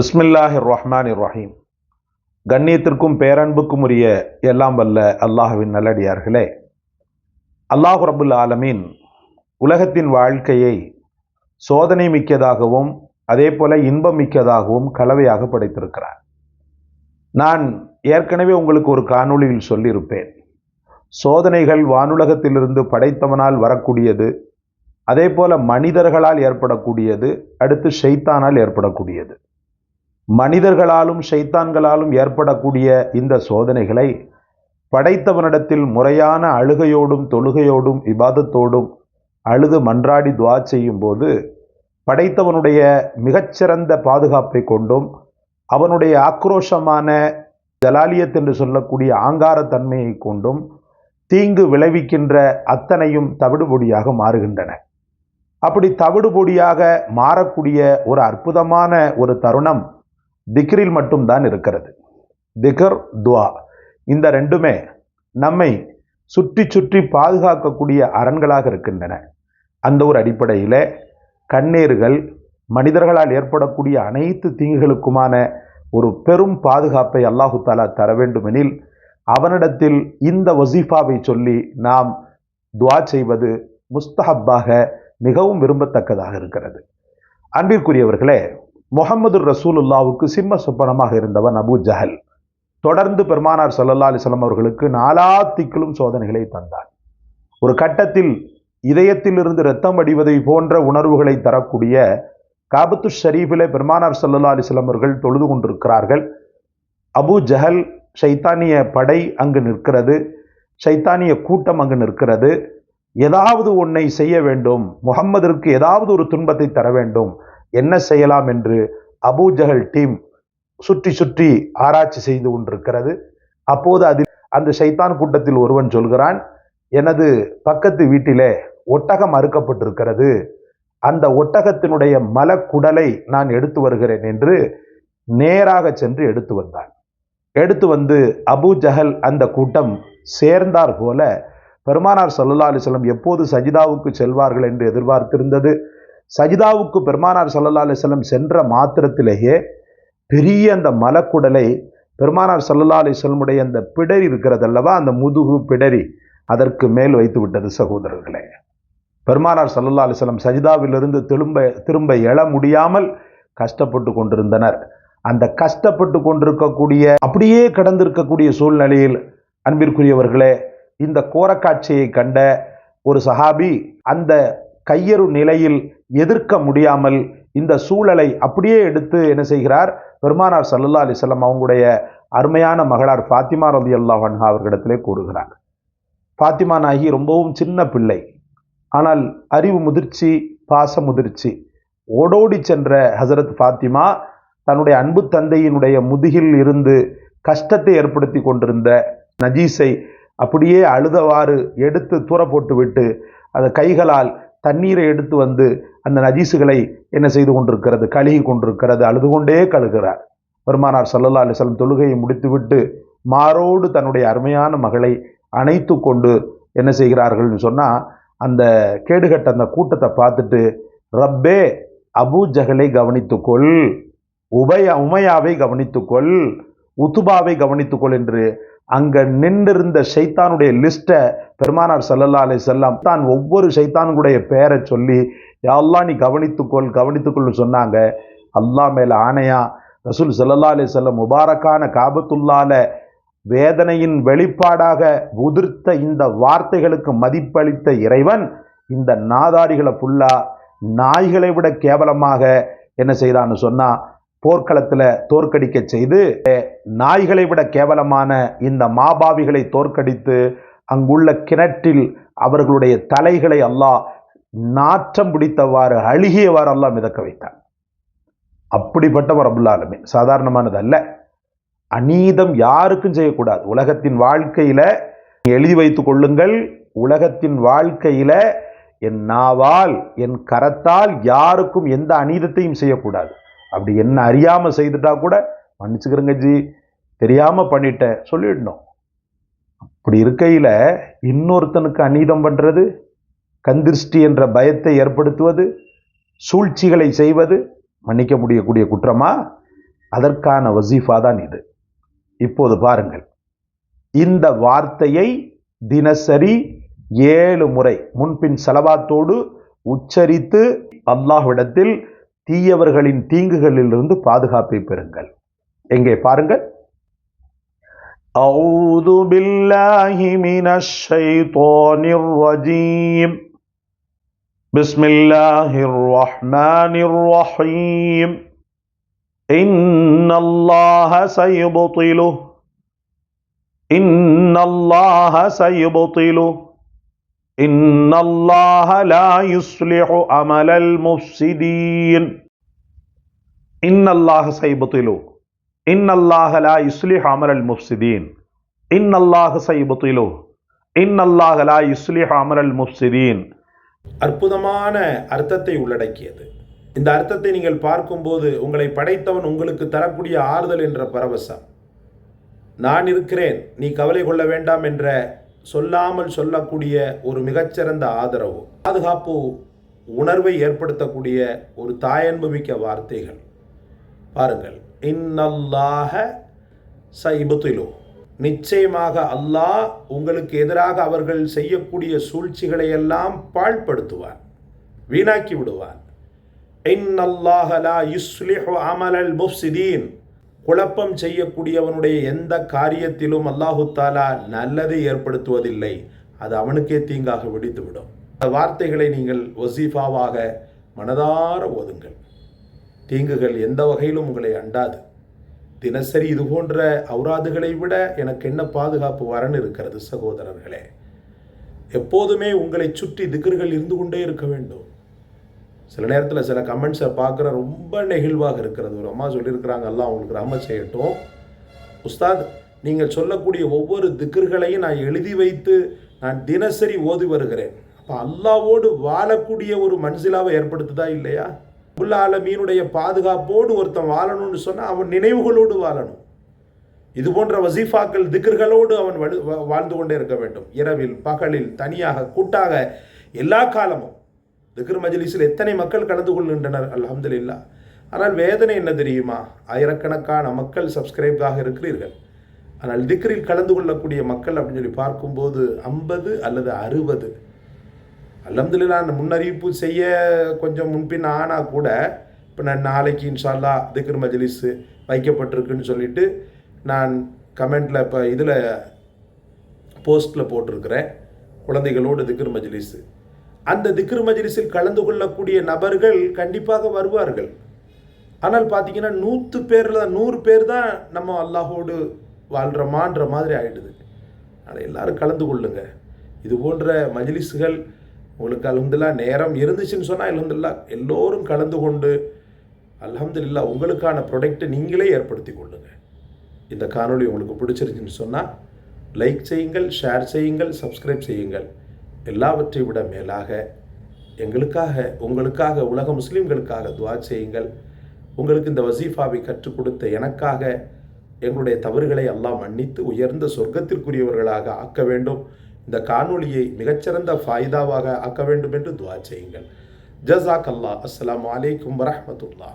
பிஸ்மில்லாஹி ரஹ்மான் ரஹீம் கண்ணியத்திற்கும் பேரன்புக்கும் உரிய எல்லாம் வல்ல அல்லாஹுவின் நல்லடியார்களே. அல்லாஹு ரபுல் ஆலமீன் உலகத்தின் வாழ்க்கையை சோதனை மிக்கதாகவும் அதே போல இன்பம் மிக்கதாகவும் கலவையாக படைத்திருக்கிறார். நான் ஏற்கனவே உங்களுக்கு ஒரு காணொளியில் சொல்லியிருப்பேன். சோதனைகள் வானுலகத்திலிருந்து படைத்தவனால் வரக்கூடியது அதே போல மனிதர்களால் ஏற்படக்கூடியது அடுத்து ஷைத்தானால் ஏற்படக்கூடியது. மனிதர்களாலும் ஷைத்தான்களாலும் ஏற்படக்கூடிய இந்த சோதனைகளை படைத்தவனிடத்தில் முறையான அழுகையோடும் தொழுகையோடும் இபாதத்தோடும் அழுது மன்றாடி துவா செய்யும் போது படைத்தவனுடைய மிகச்சிறந்த பாதுகாப்பை கொண்டும் அவனுடைய ஆக்ரோஷமான ஜலாலியத் என்று சொல்லக்கூடிய ஆங்காரத்தன்மையை கொண்டும் தீங்கு விளைவிக்கின்ற அத்தனையும் தவிடுபொடியாக மாறுகின்றன. அப்படி தவிடுபொடியாக மாறக்கூடிய ஒரு அற்புதமான ஒரு தருணம் திக்ரில் மட்டும்தான் இருக்கிறது. திகர் துவா. இந்த ரெண்டுமே நம்மை சுற்றி சுற்றி பாதுகாக்கக்கூடிய அரண்களாக இருக்கின்றன. அந்த ஒரு அடிப்படையில் கண்ணீர்கள் மனிதர்களால் ஏற்படக்கூடிய அனைத்து தீங்குகளுக்குமான ஒரு பெரும் பாதுகாப்பை அல்லாஹு தாலா தர வேண்டுமெனில் அவனிடத்தில் இந்த வசீஃபாவை சொல்லி நாம் துவா செய்வது முஸ்தஹப்பாக மிகவும் விரும்பத்தக்கதாக இருக்கிறது. அன்பிற்குரியவர்களே முகமது ரசூலுல்லாவுக்கு சிம்ம சொப்பனமாக இருந்தவன் அபு ஜஹல். தொடர்ந்து பெருமானார் சல்லல்லா அலிஸ்லாம் அவர்களுக்கு நாலாத்திக்கிலும் சோதனைகளை தந்தார். ஒரு கட்டத்தில் இதயத்திலிருந்து ரத்தம் அடிவதை போன்ற உணர்வுகளை தரக்கூடிய காபத்து ஷரீஃபிலே பெருமானார் சல்லல்லா அலிஸ்லாம் அவர்கள் தொழுது கொண்டிருக்கிறார்கள். அபு ஜஹல் சைத்தானிய படை அங்கு நிற்கிறது. சைத்தானிய கூட்டம் அங்கு நிற்கிறது. ஏதாவது ஒன்றை செய்ய வேண்டும். முகம்மதிற்கு ஏதாவது ஒரு துன்பத்தை தர வேண்டும். என்ன செய்யலாம் என்று அபூஜகல் டீம் சுற்றி சுற்றி ஆராய்ச்சி செய்து கொண்டிருக்கிறது. அப்போது அதில் அந்த சைத்தான் கூட்டத்தில் ஒருவன் சொல்கிறான் எனது பக்கத்து வீட்டிலே ஒட்டகம் அறுக்கப்பட்டிருக்கிறது. அந்த ஒட்டகத்தினுடைய மலக்குடலை நான் எடுத்து வருகிறேன் என்று நேராக சென்று எடுத்து வந்தான். எடுத்து வந்து அபு ஜஹல் அந்த கூட்டம் சேர்ந்தார் போல பெருமானார் சல்லா அலிஸ்லம் எப்போது சஜிதாவுக்கு செல்வார்கள் என்று எதிர்பார்த்திருந்தது? சஜிதாவுக்கு பெருமானார் சல்லா அலிஸ்லம் சென்ற மாத்திரத்திலேயே பெரிய அந்த மலக்குடலை பெருமானார் சல்லா அலிஸ்லமுடைய அந்த பிடரி இருக்கிறது அல்லவா? அந்த முதுகு பிடரி அதற்கு மேல் வைத்து விட்டது சகோதரர்களே. பெருமானார் சல்லா அலிஸ்லம் சஜிதாவிலிருந்து திரும்ப திரும்ப எழ முடியாமல் கஷ்டப்பட்டு கொண்டிருந்தனர். அந்த கஷ்டப்பட்டு கொண்டிருக்கக்கூடிய அப்படியே கடந்திருக்கக்கூடிய சூழ்நிலையில் அன்பிற்குரியவர்களே இந்த கோரக்காட்சியை கண்ட ஒரு சஹாபி அந்த கையறு நிலையில் எதிர்க்க முடியாமல் இந்த சூழலை அப்படியே எடுத்து என்ன செய்கிறார்? பெருமானார் சல்லல்லா அலிசல்லாம் அவங்களுடைய அருமையான மகளார் ஃபாத்திமா ரதி அல்லாஹன்ஹா அவர்களிடத்திலே கூறுகிறார். ஃபாத்திமா நாகி ரொம்பவும் சின்ன பிள்ளை. ஆனால் அறிவு முதிர்ச்சி பாச முதிர்ச்சி. ஓடோடி சென்ற ஹசரத் ஃபாத்திமா தன்னுடைய அன்பு தந்தையினுடைய முதுகில் இருந்து கஷ்டத்தை ஏற்படுத்தி கொண்டிருந்த நஜீஸை அப்படியே அழுதவாறு எடுத்து தூர போட்டுவிட்டு அந்த கைகளால் தண்ணீரை எடுத்து வந்து அந்த நஜீசுகளை என்ன செய்து கொண்டிருக்கிறது? கழுகி கொண்டிருக்கிறது. அழுது கொண்டே கழுகிறார். பெருமானார் சல்லல்லா அலிஸ்லம் தொழுகையை முடித்துவிட்டு மாரோடு தன்னுடைய அருமையான மகளை அணைத்து கொண்டு என்ன செய்கிறார்கள்னு சொன்னால் அந்த கேடுகட்ட அந்த கூட்டத்தை பார்த்துட்டு ரப்பே அபு ஜஹலை கவனித்துக்கொள் உபய உமையாவை கவனித்துக்கொள் உத்துபாவை கவனித்துக்கொள் என்று அங்கே நின்றிருந்த சைத்தானுடைய லிஸ்ட்டை பெருமானார் சல்லல்லா அலை செல்லாம் தான் ஒவ்வொரு சைத்தானுடைய பெயரை சொல்லி யாரெல்லாம் நீ கவனித்துக்கொள் கவனித்துக்கொள்னு சொன்னாங்க. அல்லா மேலே ஆணையா ரசூல் சல்லல்லா அலி செல்லம் முபாரக்கான காபத்துள்ளால வேதனையின் வெளிப்பாடாக உதிர்த்த இந்த வார்த்தைகளுக்கு மதிப்பளித்த இறைவன் இந்த நாதாரிகளை ஃபுல்லாக நாய்களை விட கேவலமாக என்ன செய்தான்னு சொன்னால் போர்க்களத்தில் தோற்கடிக்க செய்து நாய்களை விட கேவலமான இந்த மாபாவிகளை தோற்கடித்து அங்குள்ள கிணற்றில் அவர்களுடைய தலைகளை அல்லாஹ் நாற்றம் பிடித்தவாறு அழுகியவாறு அல்லாஹ் மிதக்க வைத்தான். அப்படிப்பட்டவர் அபுல்லாலுமே சாதாரணமானது அல்ல. அநீதம் யாருக்கும் செய்யக்கூடாது. உலகத்தின் வாழ்க்கையில் எழுதி வைத்து கொள்ளுங்கள். உலகத்தின் வாழ்க்கையில் என் நாவால் என் கரத்தால் யாருக்கும் எந்த அநீதத்தையும் செய்யக்கூடாது. அப்படி என்ன அறியாமல் செய்துட்டா கூட மன்னிச்சுக்கிறேங்க ஜி தெரியாமல் பண்ணிட்டேன் சொல்லிடணும். இப்படி இருக்கையில் இன்னொருத்தனுக்கு அநீதம் பண்ணுறது கந்திருஷ்டி என்ற பயத்தை ஏற்படுத்துவது சூழ்ச்சிகளை செய்வது மன்னிக்க முடியக்கூடிய குற்றமா? அதற்கான வசீஃபா தான் இது. இப்போது பாருங்கள். இந்த வார்த்தையை தினசரி ஏழு முறை முன்பின் செலவாத்தோடு உச்சரித்து அல்லாஹ்விடத்தில் தீயவர்களின் தீங்குகளிலிருந்து பாதுகாப்பை பெறுங்கள். எங்கே? பாருங்கள். أعوذ بالله من الشيطان الرجيم. بسم الله الرحمن الرحيم. إن الله سيبطله. إن الله سيبطله. إن الله لا يصلح عمل المفسدين. إن الله سيبطله. இன்னல்லாஹலா இஸ்லிஹ் அமரல் முஃப்சிதீன் இன்னல்லாஹ சைபுத்திலு இன்னல்லாஹலா இஸ்லி அமரல் முஃப்சிதீன் அற்புதமான அர்த்தத்தை உள்ளடக்கியது. இந்த அர்த்தத்தை நீங்கள் பார்க்கும்போது உங்களை படைத்தவன் உங்களுக்கு தரக்கூடிய ஆறுதல் என்ற பரவசம். நான் இருக்கிறேன் நீ கவலை கொள்ள வேண்டாம் என்ற சொல்லாமல் சொல்லக்கூடிய ஒரு மிகச்சிறந்த ஆதரவு. பாதுகாப்பு உணர்வை ஏற்படுத்தக்கூடிய ஒரு தாயன்புமிக்க வார்த்தைகள். பாருங்கள் இன்னல்லாக சைபத்திலோ நிச்சயமாக அல்லாஹ் உங்களுக்கு எதிராக அவர்கள் செய்யக்கூடிய சூழ்ச்சிகளை எல்லாம் பாழ்படுத்துவார் வீணாக்கி விடுவார் இன்னல்லாஹலா யுஸ்லிஹு அமலல் முஃப்சிதீன். குழப்பம் செய்யக்கூடியவனுடைய எந்த காரியத்திலும் அல்லாஹு தாலா நல்லதை ஏற்படுத்துவதில்லை. அது அவனுக்கே தீங்காக வெடித்துவிடும். அந்த வார்த்தைகளை நீங்கள் வசீஃபாவாக மனதார ஓதுங்கள். தீங்குகள் எந்த வகையிலும் உங்களை அண்டாது. தினசரி இது போன்ற அவுராதுகளை விட எனக்கு என்ன பாதுகாப்பு வரன் இருக்கிறது சகோதரர்களே? எப்போதுமே உங்களை சுற்றி திகர்கள் இருந்து கொண்டே இருக்க வேண்டும். சில நேரத்தில் சில கமெண்ட்ஸை பார்க்குற ரொம்ப நெகிழ்வாக இருக்கிறது. ஒரு அம்மா சொல்லியிருக்கிறாங்க எல்லாம் அவங்களுக்கு ரம செய்யட்டும். உஸ்தாத் நீங்கள் சொல்லக்கூடிய ஒவ்வொரு திக்கர்களையும் நான் எழுதி வைத்து நான் தினசரி ஓதி வருகிறேன். அப்போ அல்லாவோடு வாழக்கூடிய ஒரு மன்சிலாவை ஏற்படுத்துதா இல்லையா? உள்ள ஆலமீனுடைய பாதுகாப்போடு ஒருத்தன் வாழணும்னு சொன்னால் அவன் நினைவுகளோடு வாழணும். இது போன்ற வசீஃபாக்கள் திக்கர்களோடு அவன் வலு வாழ்ந்து கொண்டே இருக்க வேண்டும். இரவில் பகலில் தனியாக கூட்டாக எல்லா காலமும். திக்ர் மஜ்லிஸில் எத்தனை மக்கள் கலந்து கொள்கின்றனர்? அல்ஹம்துலில்லா. ஆனால் வேதனை என்ன தெரியுமா? ஆயிரக்கணக்கான மக்கள் சப்ஸ்கிரைபாக இருக்கிறீர்கள். ஆனால் திக்ரில் கலந்து கொள்ளக்கூடிய மக்கள் அப்படின்னு சொல்லி பார்க்கும்போது ஐம்பது அல்லது அறுபது அல்ஹம்துலில்லா அந்த முன்னறிவிப்பு செய்ய கொஞ்சம் முன்பின் ஆனால் கூட இப்போ நான் நாளைக்கு இன்ஷால்லா திக்ர் மஜ்லிஸு வைக்கப்பட்டிருக்குன்னு சொல்லிட்டு நான் கமெண்டில் இப்போ இதில் போஸ்ட்டில் போட்டிருக்கிறேன். குழந்தைகளோடு திக்ர் மஜ்லிஸு. அந்த திக்ர் மஜ்லிஸில் கலந்து கொள்ளக்கூடிய நபர்கள் கண்டிப்பாக வருவார்கள். ஆனால் பார்த்தீங்கன்னா நூற்று பேரில் நூறு பேர் தான் நம்ம அல்லாஹோடு வாழ்கிறோமான்ற மாதிரி ஆகிடுது ஆனால் எல்லோரும் கலந்து கொள்ளுங்கள் இது போன்ற மஜ்லிஸுகள் உங்களுக்கு அலமதுல்லா நேரம் இருந்துச்சுன்னு சொன்னால் அலமதுல்லா எல்லோரும் கலந்து கொண்டு அல்ஹம்துலில்லா உங்களுக்கான ப்ரொடக்ட்டை நீங்களே ஏற்படுத்தி கொள்ளுங்கள் இந்த காணொளி உங்களுக்கு பிடிச்சிருச்சுன்னு சொன்னால் லைக் செய்யுங்கள் ஷேர் செய்யுங்கள் சப்ஸ்கிரைப் செய்யுங்கள். எல்லாவற்றை விட மேலாக எங்களுக்காக உங்களுக்காக உலக முஸ்லீம்களுக்காக துவா செய்யுங்கள். உங்களுக்கு இந்த வசீஃபாவை கற்றுக் கொடுத்த எனக்காக எங்களுடைய தவறுகளை எல்லாம் மன்னித்து உயர்ந்த சொர்க்கத்திற்குரியவர்களாக ஆக்க வேண்டும். இந்த காணொளியை மிகச்சிறந்த ஃபாய்தாவாக ஆக்க வேண்டும் என்று துவா செய்யுங்கள். ஜசாக் அல்லா அஸ்லாம் அலைக்கும் வரமத்துல்லா